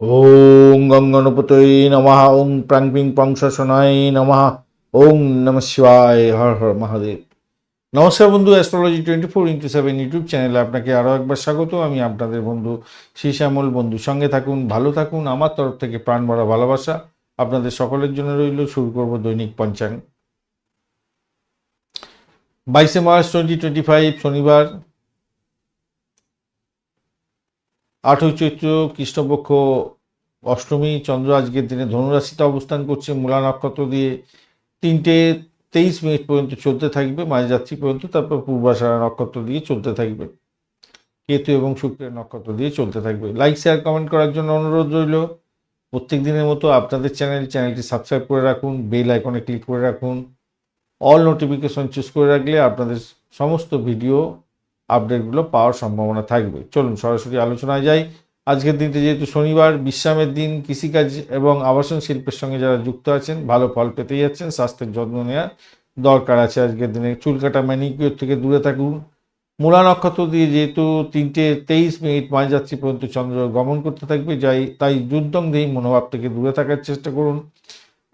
ওং গঙ্গনপতয়ে নমঃ। ওং প্রাং পিং পং শনায় নমঃ। ওং নম শিবায়। হর হর মহাদেব। নমস্কার বন্ধু astrology twenty four into seven YouTube চ্যানেলে আপনাকে আরও একবার স্বাগত। আমি আপনাদের বন্ধু শ্রী শ্যামল বন্ধু, সঙ্গে থাকুন, ভালো থাকুন। আমার তরফ থেকে প্রাণ ভরা ভালোবাসা আপনাদের সকলের জন্য রইল। শুরু করব দৈনিক পঞ্চাঙ্গ বাইশে মার্চ টোয়েন্টি টোয়েন্টি ফাইভ শনিবার। আঠই চৈত্র কৃষ্ণপক্ষ, অষ্টমী, চন্দ্র আজকের দিনে ধনুরাশিতে অবস্থান করছে, মূলা নক্ষত্র দিয়ে তিনটে তেইশ মিনিট পর্যন্ত চলতে থাকবে মাঝযাত্রী পর্যন্ত, তারপর পূর্বাশারা নক্ষত্র দিয়ে চলতে থাকবে। কেতু এবং শুক্রের নক্ষত্র দিয়ে চলতে থাকবে। লাইক শেয়ার কমেন্ট করার জন্য অনুরোধ রইল। প্রত্যেক দিনের মতো আপনাদের চ্যানেল চ্যানেলটি সাবস্ক্রাইব করে রাখুন বেল আইকনে ক্লিক করে রাখুন। অল নোটিফিকেশন চুজ করে রাখলে আপনাদের সমস্ত ভিডিও আপডেটগুলো পাওয়ার সম্ভাবনা থাকবে। চলুন সরাসরি আলোচনায় যাই। আজকের দিনটি যেহেতু শনিবার, বিশ্রামের দিন, কৃষিকাজ এবং আবাসন শিল্পের সঙ্গে যারা যুক্ত আছেন, ভালো ফল পেতে যাচ্ছেন, স্বাস্থ্যের যত্ন নেওয়ার দরকার আছে আজকের দিনে। চুল কাটা ম্যানিকিওর থেকে দূরে থাকুন। মূলা নক্ষত্র দিয়ে যেহেতু তিনটে তেইশ মিনিট মাঝযাত্রী পর্যন্ত চন্দ্র গমন করতে থাকবে, যাই, তাই যুদ্ধং দেহি মনোভাব থেকে দূরে থাকার চেষ্টা করুন।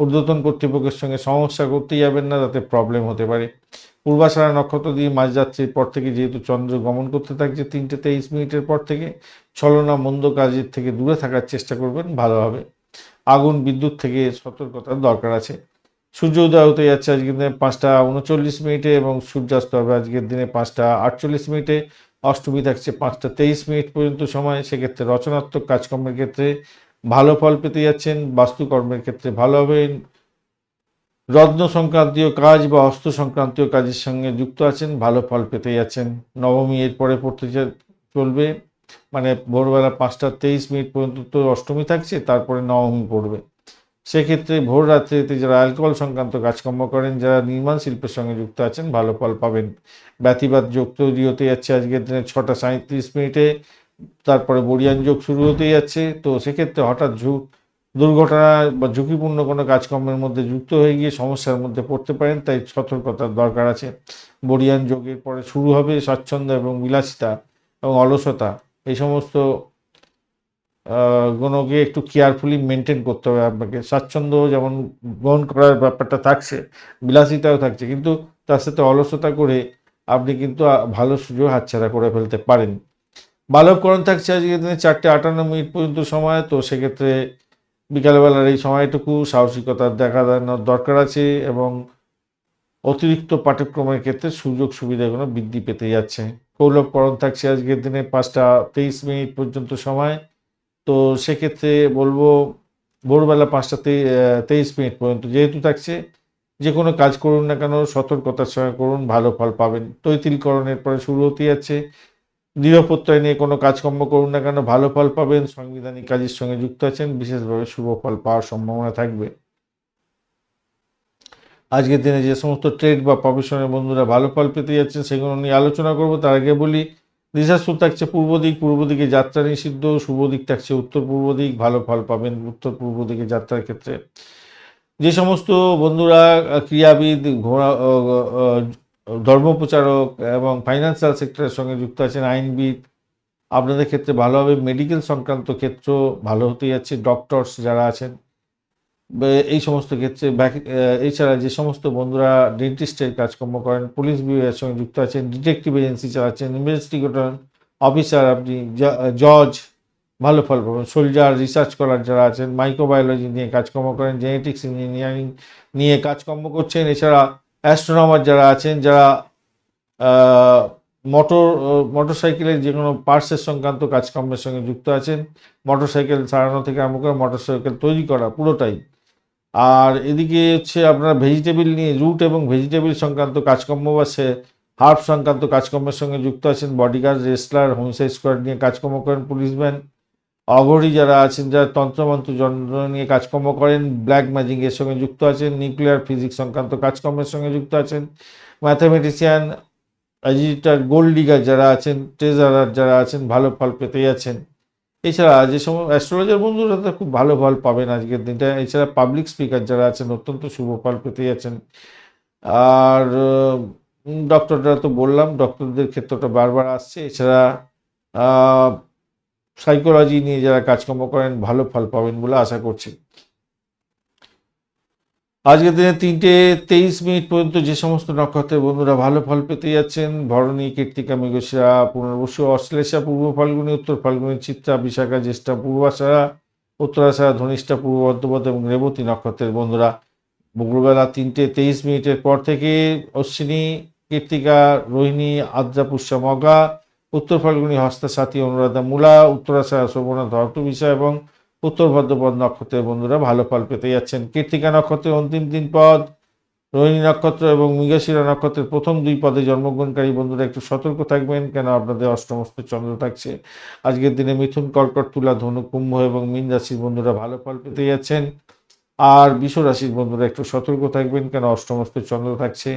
ঊর্ধ্বতন কর্তৃপক্ষের সঙ্গে সমস্যা করতে যাবেন না, তাতে প্রবলেম হতে পারে। পূর্বাশারা নক্ষত্র দিয়ে মাঝযাত্রীর পর থেকে যেহেতু চন্দ্র গমন করতে থাকছে তিনটে তেইশ মিনিটের পর থেকে, ছলনা মন্দ কাজের থেকে দূরে থাকার চেষ্টা করবেন ভালোভাবে আগুন, বিদ্যুৎ থেকে সতর্কতার দরকার আছে। সূর্য উদয় হতে যাচ্ছে আজকের দিনে পাঁচটা উনচল্লিশ মিনিটে এবং সূর্যাস্ত হবে আজকের দিনে পাঁচটা আটচল্লিশ মিনিটে। অষ্টমী থাকছে পাঁচটা তেইশ মিনিট পর্যন্ত সময়, সেক্ষেত্রে রচনাত্মক কাজকর্মের ক্ষেত্রে ভালো ফল পেতে যাচ্ছেন, বাস্তুকর্মের ক্ষেত্রে ভালো রত্ন সংক্রান্তীয় কাজ বা হস্ত সংক্রান্তীয় কাজের সঙ্গে যুক্ত আছেন, ভালো ফল পেতে যাচ্ছেন নবমী এরপরে পড়তে চলবে মানে ভোরবেলা পাঁচটা তেইশ মিনিট পর্যন্ত তো অষ্টমী থাকছে, তারপরে নবমী পড়বে। সেক্ষেত্রে ভোর রাত্রিতে যারা অ্যালকোহল সংক্রান্ত কাজকর্ম করেন, যারা নির্মাণ শিল্পের সঙ্গে যুক্ত আছেন, ভালো ফল পাবেন। ব্যতিবাদ যোগ তৈরি হতে যাচ্ছে আজকের দিনে ছটা সাঁত্রিশ মিনিটে, তারপরে বরিয়ান যোগ শুরু হতে যাচ্ছে। তো সেক্ষেত্রে হঠাৎ ঝুঁক দুর্ঘটনা বা ঝুঁকিপূর্ণ কোনো কাজকর্মের মধ্যে যুক্ত হয়ে গিয়ে সমস্যার মধ্যে পড়তে পারেন, তাই সতর্কতার দরকার আছে। বরিয়ান যোগের পরে শুরু হবে স্বাচ্ছন্দ্য এবং বিলাসিতা এবং অলসতা। এই সমস্ত গুণকে একটু কেয়ারফুলি মেনটেন করতে হবে আপনাকে। স্বাচ্ছন্দ্য যেমন গ্রহণ করার ব্যাপারটা থাকছে, বিলাসিতাও থাকছে, কিন্তু তার সাথে অলসতা করে আপনি কিন্তু ভালো সুযোগ হাতছাড়া করে ফেলতে পারেন। বালককরণ থাকছে আজকের দিনে চারটে আটান্ন মিনিট পর্যন্ত সময়, তো সেক্ষেত্রে বিকালবেলার এই সময়টুকু সাহসিকতার দেখা দেওয়ার দরকার আছে এবং অতিরিক্ত পাঠ্যক্রমের ক্ষেত্রে সুযোগ সুবিধাগুলো বৃদ্ধি পেতে যাচ্ছে। কৌলভকরণ থাকছে আজকের দিনে পাঁচটা তেইশ মিনিট পর্যন্ত সময়। তো সেক্ষেত্রে বলব, ভোরবেলা পাঁচটা তেইশ মিনিট পর্যন্ত যেহেতু থাকছে যে কোনো কাজ করুন না কেন, সতর্কতার সঙ্গে করুন, ভালো ফল পাবেন। তৈতিলকরণের পরে শুরু হতে যাচ্ছে। প্রত্যয় নিয়ে কোনো কাজকর্ম করুন না কেন, ভালো ফল পাবেন, সাংবিধানিক কাজের সঙ্গে যুক্ত আছেন, বিশেষভাবে শুভ ফল পাওয়ার সম্ভাবনা থাকবে। আজকের দিনে যে সমস্ত ট্রেড বা প্রফেশনের বন্ধুরা ভালো ফল পেতে যাচ্ছেন, সেগুলো নিয়ে আলোচনা করব। তার আগে বলি, দিশাসুর থাকছে পূর্ব দিক, পূর্ব দিকে যাত্রা নিষিদ্ধ, শুভ দিক থাকছে উত্তর পূর্ব দিক, ভালো ফল পাবেন উত্তর পূর্ব দিকে যাত্রার ক্ষেত্রে। যে সমস্ত বন্ধুরা, ক্রীড়াবিদ, ঘোড়া ধর্মপ্রচারক এবং ফাইন্যান্সিয়াল সেক্টরের সঙ্গে যুক্ত আছেন আইনবিদ। আপনাদের ক্ষেত্রে ভালো হবে মেডিকেল সংক্রান্ত ক্ষেত্র ভালো হতে যাচ্ছে ডক্টরস যারা আছেন। এই সমস্ত ক্ষেত্রে এছাড়া যে সমস্ত বন্ধুরা ডেন্টিস্টের কাজকর্ম করেন পুলিশ বিভাগের সঙ্গে যুক্ত আছেন ডিটেকটিভ এজেন্সি চালাচ্ছেন ইনভেস্টিগেটর অফিসার আপনি জজ ভালো ফল পাবেন। সোলজার রিসার্চ করার যারা আছেন মাইক্রোবায়োলজি নিয়ে কাজকর্ম করেন জেনেটিক্স ইঞ্জিনিয়ারিং নিয়ে কাজকর্ম করছেন। এছাড়া অ্যাস্ট্রোনমার যারা আছেন, যারা মোটর মোটর সাইকেলের যে কোনো পার্টসের সংক্রান্ত কাজকর্মের সঙ্গে যুক্ত আছেন মোটর সাইকেল সারানো থেকে আরম্ভ করে মোটর সাইকেল তৈরি করা পুরোটাই। আর এদিকে হচ্ছে আপনার ভেজিটেবিল নিয়ে, রুট এবং ভেজিটেবিল সংক্রান্ত কাজকর্ম বা সে, হার্ব সংক্রান্ত কাজকর্মের সঙ্গে যুক্ত আছেন, বডিগার্ড, রেসলার, হোমসাইড স্কোয়াড নিয়ে কাজকর্ম করেন পুলিশম্যান অঘরী যারা আছেন, যারা তন্ত্রমন্ত্র যন্ত্র নিয়ে কাজকর্ম করেন ব্ল্যাক ম্যাজিকের সঙ্গে যুক্ত আছেন নিউক্লিয়ার ফিজিক্স সংক্রান্ত কাজকর্মের সঙ্গে যুক্ত আছেন ম্যাথামেটিশিয়ান এজিটার গোল্ড ডিগার যারা আছেন ট্রেজারার যারা আছেন, ভালো ফল পেতে যাচ্ছেন। এছাড়া যে সময় অ্যাস্ট্রোলজার বন্ধুরা তো খুব ভালো ফল পাবেন আজকের দিনটা। এছাড়া পাবলিক স্পিকার যারা আছেন, অত্যন্ত শুভ ফল পেতে যাচ্ছেন। আর ডক্টররা তো বললাম ডক্টরদের ক্ষেত্রটা বারবার আসছে। এছাড়া সাইকোলজি নিয়ে যারা কাজকর্ম করেন, ভালো ফল পাবেন বলে আশা করছি। আজকের দিনে তিনটে তেইশ মিনিট পর্যন্ত যে সমস্ত নক্ষত্রের বন্ধুরা ভালো ফল পেতে যাচ্ছেন, ভরণী, কীর্তিকা মৃগশিরা পুনর্বসু, অশ্লেষা, পূর্ব ফাল্গুনী, উত্তর ফাল্গুনী, চিত্রা, বিশাখা, জ্যেষ্ঠা, পূর্বাশারা, উত্তরাশারা, ধনিষ্ঠা, পূর্ব বর্ধমান এবং রেবতী নক্ষত্রের বন্ধুরা। বগুড়বেলা তিনটে তেইশ মিনিটের পর থেকে অশ্বিনী, কীর্তিকা, রোহিণী আদ্রা পুষ্যা মগা উত্তর ফাল্গুনী হস্তা সাথী অনুরাধা মূলা উত্তরাশারা শোভনা ধর্ত বিষয় এবং উত্তর ভদ্রপদ নক্ষত্রের বন্ধুরা ভালো ফল পেতে যাচ্ছেন। কীর্তিকা নক্ষত্রের অন্তিম তিন পদ, রোহিণী নক্ষত্র এবং মৃগশিরা নক্ষত্রের প্রথম দুই পদে জন্মগ্রহণকারী বন্ধুরা একটু সতর্ক থাকবেন, কেন আপনাদের অষ্টমস্ত চন্দ্র থাকছে। আজকের দিনে মিথুন, কর্কট, তুলা ধনু কুম্ভ এবং মীন রাশির বন্ধুরা ভালো ফল পেতে যাচ্ছেন। আর বিশ্ব রাশির বন্ধুরা একটু সতর্ক থাকবেন, কেন অষ্টমস্ত চন্দ্র থাকছে।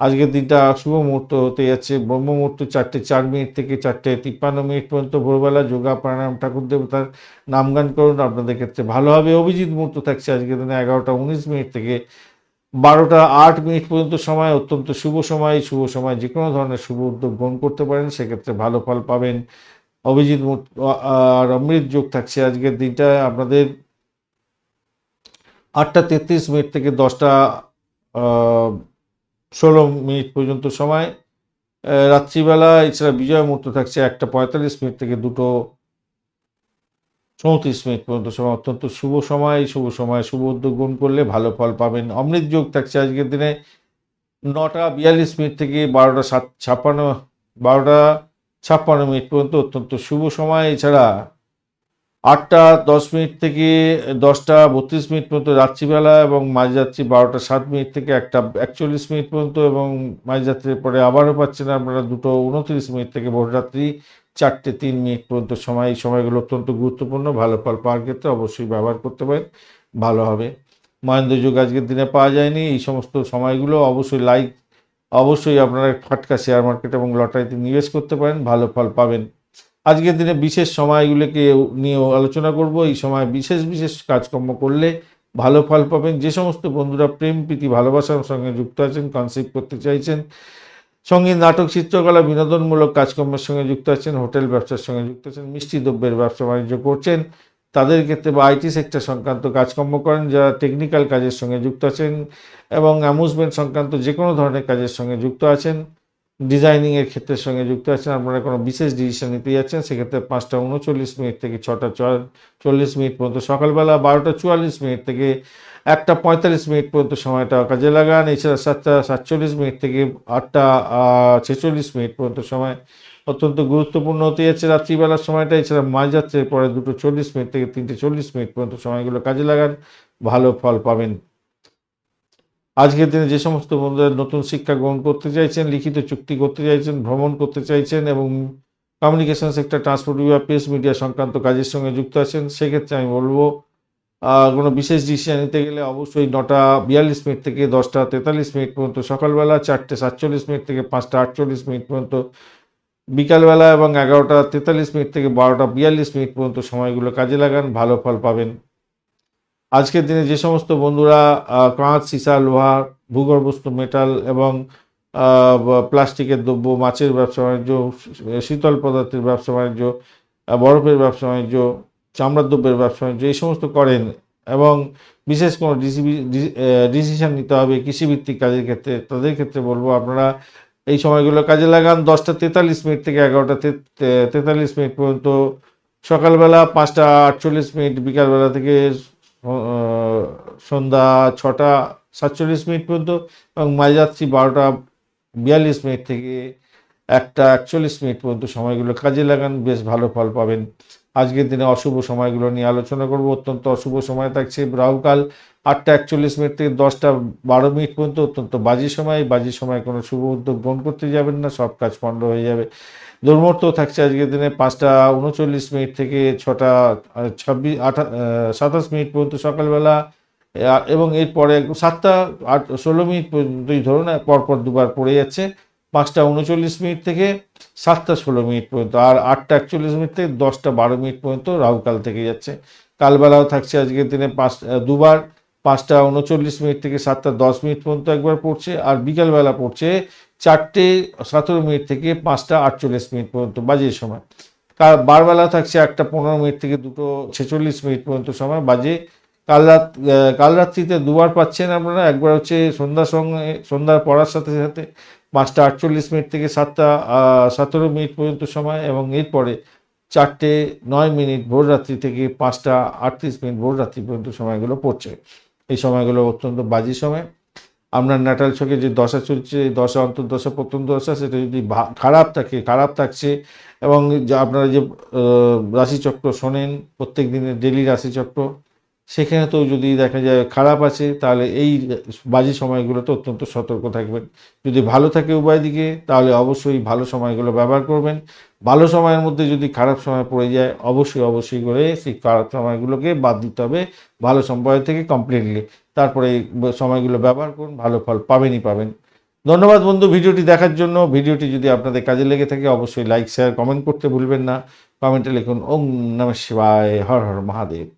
আজকের দিনটা শুভ মুহূর্ত হতে যাচ্ছে। ব্রহ্ম মুহূর্ত চারটে চার মিনিট থেকে চারটে তিপ্পান্ন মিনিট পর্যন্ত ভোরবেলা যোগা, প্রাণায়াম, ঠাকুর দেবতার নামগান করুন। আপনাদের ক্ষেত্রে ভালো হবে। অভিজিৎ মুহূর্ত থাকছে আজকের দিনে এগারোটা উনিশ মিনিট থেকে বারোটা আট মিনিট পর্যন্ত সময়। অত্যন্ত শুভ সময়। শুভ সময় যে কোনো ধরনের শুভ উদ্যোগ গ্রহণ করতে পারেন, সেক্ষেত্রে ভালো ফল পাবেন। অভিজিৎ মুহূর্ত আর অমৃত যোগ থাকছে আজকের দিনটা আপনাদের আটটা তেত্রিশ মিনিট থেকে দশটা ষোলো মিনিট পর্যন্ত সময়। রাত্রিবেলা এছাড়া বিজয় মুহূর্ত থাকছে একটা পঁয়তাল্লিশ মিনিট থেকে দুটো চৌত্রিশ মিনিট পর্যন্ত সময়। অত্যন্ত শুভ সময় শুভ সময়, শুভ উদ্যোগ গ্রহণ করলে ভালো ফল পাবেন। অমৃত যোগ থাকছে আজকের দিনে নটা বিয়াল্লিশ মিনিট থেকে বারোটা সাত, ছাপ্পান্ন, বারোটা ছাপ্পান্ন মিনিট পর্যন্ত অত্যন্ত শুভ সময়। এছাড়া আটটা, দশ মিনিট থেকে দশটা, বত্রিশ মিনিট পর্যন্ত রাত্রিবেলা এবং মাঝরাত্রি বারোটা, সাত মিনিট থেকে একটা, একচল্লিশ মিনিট পর্যন্ত এবং মাঝরাত্রির পরে আবারও পাচ্ছেন আপনারা দুটো উনত্রিশ মিনিট থেকে ভোররাত্রি চারটে তিন মিনিট পর্যন্ত সময়, এই সময়গুলো অত্যন্ত গুরুত্বপূর্ণ। ভালো ফল পাওয়ার ক্ষেত্রে অবশ্যই ব্যবহার করতে পারেন, ভালো হবে। মহেন্দ্র যুগ আজকের দিনে পাওয়া যায়নি, এই সমস্ত সময়গুলো অবশ্যই লাইক অবশ্যই আপনারা ফাটকা শেয়ার মার্কেট এবং লটারিতে নিবেশ করতে পারেন, ভালো ফল পাবেন। আজকের দিনে বিশেষ সময়গুলোকে নিয়ে আলোচনা করব। এই সময় বিশেষ বিশেষ কাজকর্ম করলে ভালো ফল পাবেন। যে সমস্ত বন্ধুরা প্রেম, প্রীতি, ভালোবাসার সঙ্গে যুক্ত আছেন কনসেপ্ট করতে চাইছেন, সংগীত, নাটক, চিত্রকলা, বিনোদনমূলক কাজকর্মের সঙ্গে যুক্ত আছেন, হোটেল ব্যবসার সঙ্গে যুক্ত আছেন, মিষ্টি দ্রব্যের ব্যবসা বাণিজ্য করছেন, তাদের ক্ষেত্রে বা আইটি সেক্টর সংক্রান্ত কাজকর্ম করেন, যারা টেকনিক্যাল কাজের সঙ্গে যুক্ত আছেন এবং অ্যামুজমেন্ট সংক্রান্ত যে কোনো ধরনের কাজের সঙ্গে যুক্ত আছেন। ডিজাইনিংয়ের ক্ষেত্রের সঙ্গে যুক্ত আছেন, আপনারা কোনো বিশেষ ডিসিশন নিতে যাচ্ছেন, সেক্ষেত্রে পাঁচটা উনচল্লিশ মিনিট থেকে ছটা চল্লিশ মিনিট পর্যন্ত সকালবেলা বারোটা চুয়াল্লিশ মিনিট থেকে একটা পঁয়তাল্লিশ মিনিট পর্যন্ত সময়টা কাজে লাগান। এছাড়া সাতটা সাতচল্লিশ মিনিট থেকে আটটা ছেচল্লিশ মিনিট পর্যন্ত সময় অত্যন্ত গুরুত্বপূর্ণ হতে যাচ্ছে রাত্রিবেলার সময়টা। এছাড়া মাঝরাত্রের পরে দুটো চল্লিশ মিনিট থেকে তিনটে চল্লিশ মিনিট পর্যন্ত সময়গুলো কাজে লাগান। ভালো ফল পাবেন। আজকের দিনে যে সমস্ত বন্ধুরা নতুন শিক্ষা গ্রহণ করতে চাইছেন, লিখিত চুক্তি করতে চাইছেন, ভ্রমণ করতে চাইছেন এবং কমিউনিকেশন সেক্টর ট্রান্সপোর্ট বিভাগ প্রেস মিডিয়া সংক্রান্ত কাজের সঙ্গে যুক্ত আছেন, সেক্ষেত্রে আমি বলব কোনো বিশেষ ডিসিশন নিতে গেলে অবশ্যই নটা বিয়াল্লিশ মিনিট থেকে দশটা তেতাল্লিশ মিনিট পর্যন্ত সকালবেলা, চারটে সাতচল্লিশ মিনিট থেকে পাঁচটা আটচল্লিশ মিনিট পর্যন্ত বিকালবেলা এবং এগারোটা তেতাল্লিশ মিনিট থেকে বারোটা বিয়াল্লিশ মিনিট পর্যন্ত সময়গুলো কাজে লাগান, ভালো ফল পাবেন। আজকের দিনে যে সমস্ত বন্ধুরা কাঁচ, সীসা, লোহা, ভূগর্ভস্থ মেটাল এবং প্লাস্টিকের দ্রব্য, মাছের ব্যবসা বাণিজ্য, শীতল পদার্থের ব্যবসা বাণিজ্য বরফের ব্যবসা বাণিজ্য, চামড়ার দ্রব্যের ব্যবসা বাণিজ্য, এই সমস্ত করেন এবং বিশেষ কোনো ডিসিশন নিতে হবে কৃষিভিত্তিক কাজের ক্ষেত্রে, তাদের ক্ষেত্রে বলব আপনারা এই সময়গুলো কাজে লাগান। দশটা তেতাল্লিশ মিনিট থেকে এগারোটা তেতাল্লিশ মিনিট পর্যন্ত সকালবেলা পাঁচটা আটচল্লিশ মিনিট, বিকালবেলা থেকে সন্ধ্যা ছটা সাতচল্লিশ মিনিট পর্যন্ত এবং মাঝরাত্রি বারোটা বিয়াল্লিশ মিনিট থেকে একটা একচল্লিশ মিনিট পর্যন্ত সময়গুলো কাজে লাগান। বেশ ভালো ফল পাবেন। আজকের দিনে অশুভ সময়গুলো নিয়ে আলোচনা করব। অত্যন্ত অশুভ সময় থাকছে। রাহুকাল আটটা একচল্লিশ মিনিট থেকে দশটা বারো মিনিট পর্যন্ত অত্যন্ত বাজি সময়। বাজি সময় কোনো শুভ উদ্যোগ গ্রহণ করতে যাবেন না, সব কাজ পণ্ড হয়ে যাবে। দুর্মূর্ত থাকছে আজকের দিনে পাঁচটা উনচল্লিশ মিনিট থেকে ছটা ছাব্বিশ, আঠা সাতাশ মিনিট পর্যন্ত সকালবেলা এবং এরপরে সাতটা আট, ষোলো মিনিট পর্যন্তই ধরুন, পরপর দুবার পড়ে যাচ্ছে। পাঁচটা উনচল্লিশ মিনিট থেকে সাতটা ষোলো মিনিট পর্যন্ত, আর আটটা একচল্লিশ মিনিট থেকে দশটা বারো মিনিট পর্যন্ত রাহুকাল থেকে যাচ্ছে। কালবেলাও থাকছে আজকের দিনে পাঁচ দুবার। পাঁচটা উনচল্লিশ মিনিট থেকে সাতটা দশ মিনিট পর্যন্ত একবার পড়ছে, আর বিকালবেলা পড়ছে চারটে সতেরো মিনিট থেকে পাঁচটা আটচল্লিশ মিনিট পর্যন্ত বাজে সময়। কা- বারবেলা থাকছে একটা পনেরো মিনিট থেকে দুটো ছেচল্লিশ মিনিট পর্যন্ত সময় বাজে। কাল রাত কাল রাত্রিতে দুবার পাচ্ছেন আপনারা, একবার হচ্ছে সন্ধ্যার সঙ্গে, সন্ধ্যার পড়ার সাথে সাথে পাঁচটা আটচল্লিশ মিনিট থেকে সাতটা সতেরো মিনিট পর্যন্ত সময় এবং এরপরে চারটে নয় মিনিট ভোর রাত্রি থেকে পাঁচটা আটত্রিশ মিনিট ভোর রাত্রি পর্যন্ত সময়গুলো পড়ছে। এই সময়গুলো অত্যন্ত বাজি সময়। আপনার ন্যাটাল ছকে যে দশা চলছে দশা অন্তর্দশা, প্রথম দশা, সেটা যদি খারাপ থাকে, খারাপ থাকছে, এবং যা আপনারা যে রাশিচক্র শোনেন প্রত্যেক দিনের ডেলি রাশিচক্র সেখানে তো যদি দেখা যায় খারাপ আছে, তাহলে এই বাজে সময়গুলোতে অত্যন্ত সতর্ক থাকবেন। যদি ভালো থাকে উভয় দিকে, তাহলে অবশ্যই ভালো সময়গুলো ব্যবহার করবেন। ভালো সময়ের মধ্যে যদি খারাপ সময় পড়ে যায়, অবশ্যই অবশ্যই করে সেই খারাপ সময়গুলোকে বাদ দিতে হবে। ভালো সময় থেকে কমপ্লিটলি তারপরে এই সময়গুলো ব্যবহার করুন, ভালো ফল পাবেনই পাবেন। ধন্যবাদ বন্ধু ভিডিওটি দেখার জন্য। ভিডিওটি যদি আপনাদের কাজে লেগে থাকে, অবশ্যই লাইক শেয়ার কমেন্ট করতে ভুলবেন না। কমেন্টে লিখুন, ওম নম শিবায়, হর হর মহাদেব।